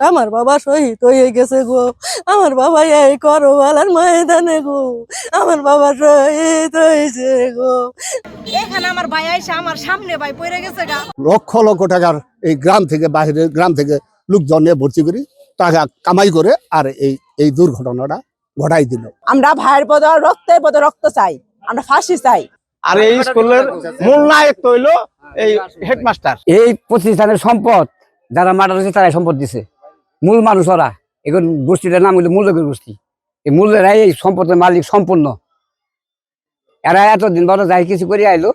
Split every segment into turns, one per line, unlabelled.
আমার বাবা শহীদ হয়ে গেছে গো। আমার বাবা এই করবালার ময়দানে গো। আমার বাবা শহীদ হয়েছে গো।
এখানে আমার ভাই আইসা আমার সামনে ভাই পড়ে গেছে গা।
লক্ষ লক্ষ টাকার এই গ্রাম থেকে বাইরে গ্রাম থেকে লোকজন নিয়ে ভর্তি করি টাকা কামাই করে আর এই এই দুর্ঘটনাটা ঘটাই দিল।
আমরা ভাইয়ের পদ রক্তে পদ রক্ত চাই আমরা ফাঁসি চাই।
আর এই স্কুলের মূল নায়ক তো হইল এই হেডমাস্টার।
এই প্রতিষ্ঠানের সম্পদ যারা মারা রয়েছে তারাই সম্পদ দিছে। মূল মানুষ ওরা। এখন গোষ্ঠীটার নাম হইল মূল্যকের গোষ্ঠী। এই মূল্যেরাই এই সম্পদের মালিক, সম্পূর্ণ। এরা এতদিন বড় যাই কিছু করে আইলো,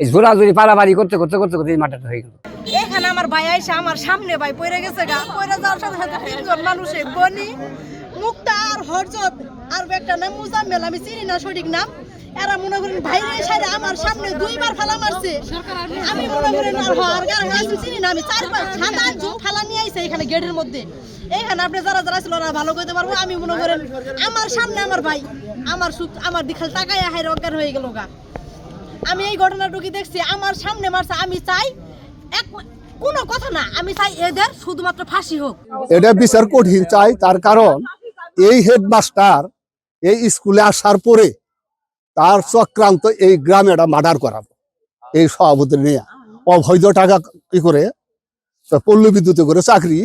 এই জোরাজুরি পারাবাড়ি করতে করতে করতে করতে এই মাটাটা হয়ে গেল।
এখানে আমার ভাই আইসা আমার সামনে ভাই পড়ে গেছে গা। পড়ে যাওয়ার সাথে সাথে মানুষে বনি, মুক্তা আর হরজত আর একটা নাম মুজাম্মেল, আমি চিনি না সঠিক নাম। এরা মনে করেন আমার সামনে দুইবার মারছে। আমি মনে করেন আর গাছ চিনি না, আমি চার পাঁচ আইছে এখানে গেটের মধ্যে। এখানে আপনি যারা যারা ছিল ওরা ভালো করতে পারব। আমি মনে করেন, আমার সামনে আমার ভাই, আমার আমার দিখাল টাকায় হাইরে অজ্ঞান হয়ে গেল গা। আমি এই ঘটনাটুকু দেখছি, আমার সামনে মারছে, আমি চাই এক কোনো কথা না, আমি চাই এদের শুধুমাত্র ফাঁসি হোক।
এটা বিচার কঠিন চাই, তার কারণ এই হেডমাস্টার এই স্কুলে আসার পরে তার চক্রান্ত এই গ্রামে একটা মার্ডার করাবো। এই সভাপতি নিয়ে। অবৈধ টাকা কি করে? পল্লী বিদ্যুতে করে চাকরি,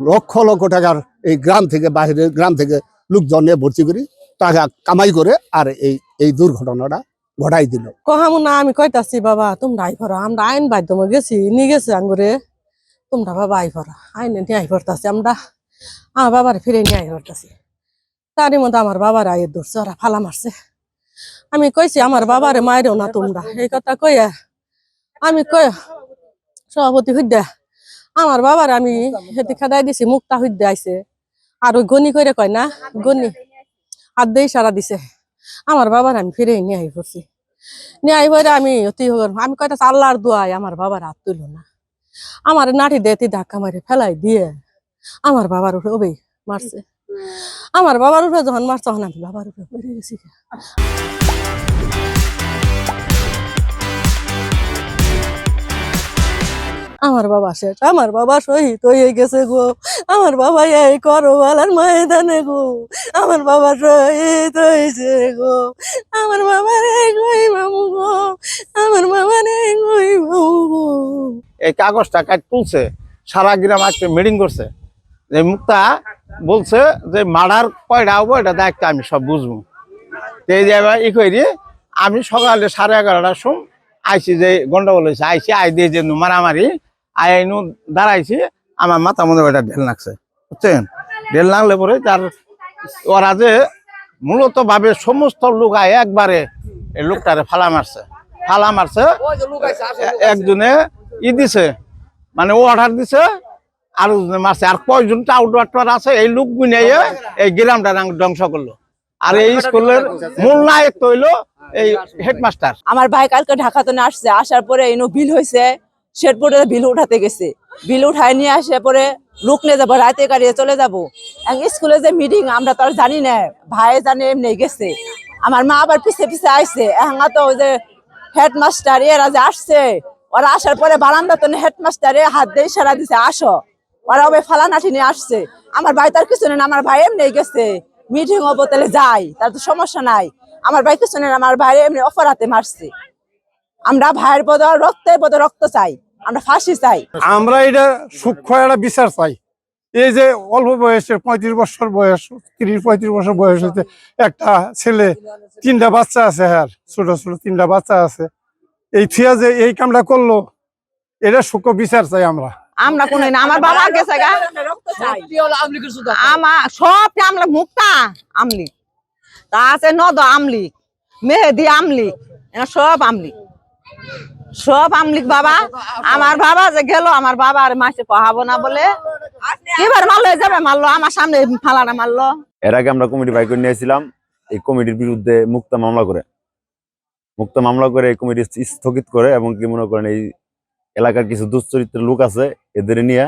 লক্ষ লক্ষ টাকার এই গ্রাম থেকে বাইরে, গ্রাম থেকে লোকজন নিয়ে ভর্তি করি, টাকা কামাই করে আর এই এই দুর্ঘটনাটা ঘটাই দিল।
কহামু না, আমি কইতাছি, বাবা, তোমরা আই ভরা আমরা আইন বাধ্যম গেছি নিয়ে গেছে আঙ্গুরে। তোমরা বাবা আই ভরা আইনে নিয়ে আই ভরতাছি আমরা। আমার বাবার ফিরে নিয়ে আই ভরতাছি তারই মধ্যে আমার বাবার আয়ের ধরছে ওরা ফালা মারছে। আমি কইছি, আমার বাবারে মায়েরও না তোমরা, এই কথা কইয়া, আমি কই সভাপতি হইদা আমার বাবার আমি হেতে খেদাই দিছি, মুক্তা হইদে আইছে। আর ওই গনি করে কয় না, গনি। আর দেই সারা দিছে। আমার বাবার আমি ফিরে নিয়ে আই পড়ছি নিয়ে আই পরে আমি অতি আমি কয়টা আল্লাহর দোয়াই আমার বাবার হাত তুইল না। আমার নাটি দেতি ধাক্কা মারে ফেলাই দিয়ে আমার বাবার উপরে ওবেই মারছে। আমার বাবার উপরে যখন মারছে, তখন আমি বাবার উপরে পড়ে গেছি আমার বাবা শেষ, আমার বাবা শহীদ হয়ে গেছে গো। আমার বাবা এই করবালার ময়দানে গো। আমার বাবা শহীদ হয়েছে গো। আমার বাবার এই গই মামু গো। আমার বাবার এই গই মামু গো।
এই কাগজটা কাট তুলছে, সারা গ্রাম আজকে মিটিং করছে। যে মুক্তা বলছে যে মার্ডার কয়টা হব, এটা দায়িত্ব আমি সব বুঝব। এই যে ই করি আমি সকালে সাড়ে এগারোটার সময় আইসি যে গন্ডগোল হয়েছে আইসি আই দিয়ে যে মারামারি আই নু দাঁড়াইছি আমার মাথা মধ্যে ওইটা ঢেল লাগছে বুঝছেন? ঢেল লাগলে পরে তার ওরা যে মূলত ভাবে সমস্ত লোক আয় একবারে এই লোকটারে ফালা মারছে। ফালা মারছে একজনে ই দিছে মানে ও অর্ডার দিছে আর মারছে। আর কয়জন টাউটার আছে এই লোক গুনিয়ে এই গ্রামটা ধ্বংস করল। আর এই স্কুলের মূল নায়ক তো হইল এই হেডমাস্টার।
আমার ভাই কালকে ঢাকাতে না আসছে আসার পরে এনো বিল হয়েছে শেরপুরে বিল উঠাতে গেছে। বিল উঠায় নিয়ে আসে পরে লোক নিয়ে যাব রাতে গাড়িয়ে চলে যাব। এক স্কুলে যে মিটিং আমরা তো আর জানি না ভাই জানে এমনি গেছে। আমার মা আবার পিছে পিছে আইছে হ্যাঁ তো ওই যে হেডমাস্টার এরা যে আসছে ওরা আসার পরে বারান্দা তো হেডমাস্টারে হাত দিয়ে সারা দিছে আসো। ওরা ওই ফালানাটি নিয়ে আসছে। আমার ভাই তার কিছু নেই আমার ভাই এমনি গেছে। মিটিং হব তাহলে যাই, তার তো সমস্যা নাই। আমার ভাই কিছু নেই আমার ভাই এমনি অপরাধে মারছে। আমরা ভাইয়ের পদ রক্তে পদ রক্ত চাই, আমরা ফাঁসি চাই।
আমরা এটা সূক্ষ্ম একটা বিচার চাই। এই যে অল্প বয়সের পঁয়ত্রিশ বছর বয়স, তিরিশ, পঁয়ত্রিশ বছর বয়স হইতে একটা ছেলে, তিনটা বাচ্চা আছে হ্যাঁ ছোট ছোট তিনটা বাচ্চা আছে। এই থিয়া যে এই কামটা করল, এটা সূক্ষ্ম বিচার চাই আমরা।
আমরা কোন আমার বাবা গেছে গা। আমার সব আমলা মুক্তা আমলি তা আছে নদ আমলিক মেহেদি আমলিক সব আমলিক। সব আমলিক বাবা। আমার বাবা যে গেল আমার বাবা আর মাসে পহাবো না বলে। এবার মারলো যাবে মারলো আমার সামনে ফালানা মারলো।
এর আগে আমরা কমিটি বাই করে নিয়েছিলাম এই কমিটির বিরুদ্ধে মুক্তা মামলা করে। মুক্তা মামলা করে এই কমিটি স্থগিত করে এবং কি মনে করেন এই এলাকার কিছু দুশ্চরিত্রের লোক আছে এদের নিয়ে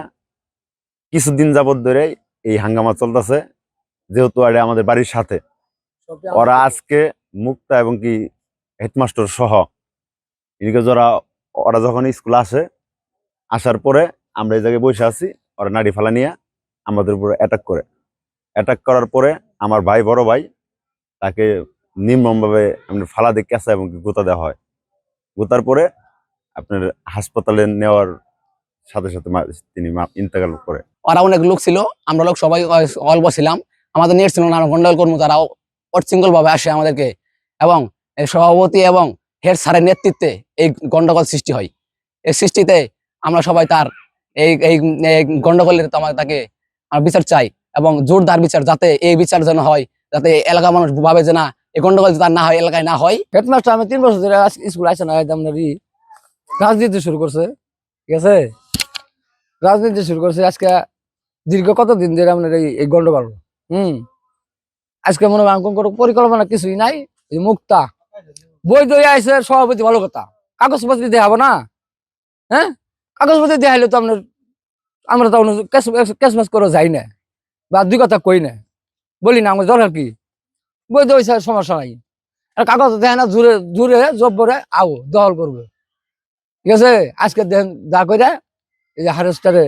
কিছুদিন যাবত ধরে এই হাঙ্গামা চলতেছে যেহেতু আরে আমাদের বাড়ির সাথে। ওরা আজকে মুক্তা এবং কি হেডমাস্টার সহ এদিকে যারা ওরা যখন স্কুলে আসে আসার পরে আমরা এই জায়গায় বসে আছি ওরা নাড়ি ফালা নিয়ে আমাদের উপরে অ্যাটাক করে। অ্যাটাক করার পরে আমার ভাই বড় ভাই তাকে নির্মমভাবে ফালা দিয়ে কেঁচা এবং কি গোতা দেওয়া হয়। গোতার পরে আপনার হাসপাতালে নেওয়ার সাথে সাথে তিনি মা- ইন্তেকাল করে।
ওরা অনেক লোক ছিল আমরা লোক সবাই অল্প ছিলাম। আমাদের নেট ছিল না আমরা গন্ডগোল করব তারা ভাবে আসে আমাদেরকে। এবং সভাপতি এবং হেড স্যারের নেতৃত্বে এই গন্ডগোল সৃষ্টি হয়। এই সৃষ্টিতে আমরা সবাই তার এই এই গন্ডগোলের তো আমরা তাকে আমরা বিচার চাই এবং জোরদার বিচার যাতে এই বিচার যেন হয় যাতে এলাকা মানুষ ভাবে যে না এই গন্ডগোল যাতে আর না হয় এলাকায় না হয়।
হেডমাস্টার আমি তিন বছর ধরে স্কুল আসে না রাজনীতি শুরু করছে, ঠিক আছে? রাজনীতি শুরু করছে, আজকে দীর্ঘ কতদিন ধরে আপনার এই এই গন্ডগোল? হুম? আজকে মনে হয় কোনো পরিকল্পনা কিছুই নাই মুক্তা। বই দই আইসে সভাপতি ভালো কথা। কাগজপত্র দেখাবো না? হ্যাঁ? কাগজপত্র দেখাইলে তো আপনার আমরা তো ক্যাশমাস করে যাই না, বা দুই কথা কই না। বলি না, আমার দরকার কি? বই দই সমস্যা নাই। আর কাগজ দেয় না, জুড়ে জুড়ে জব্বরে আও, দখল করবে। ঠিক আছে? আজকে দেন যা করে এই যে হারেস্টারে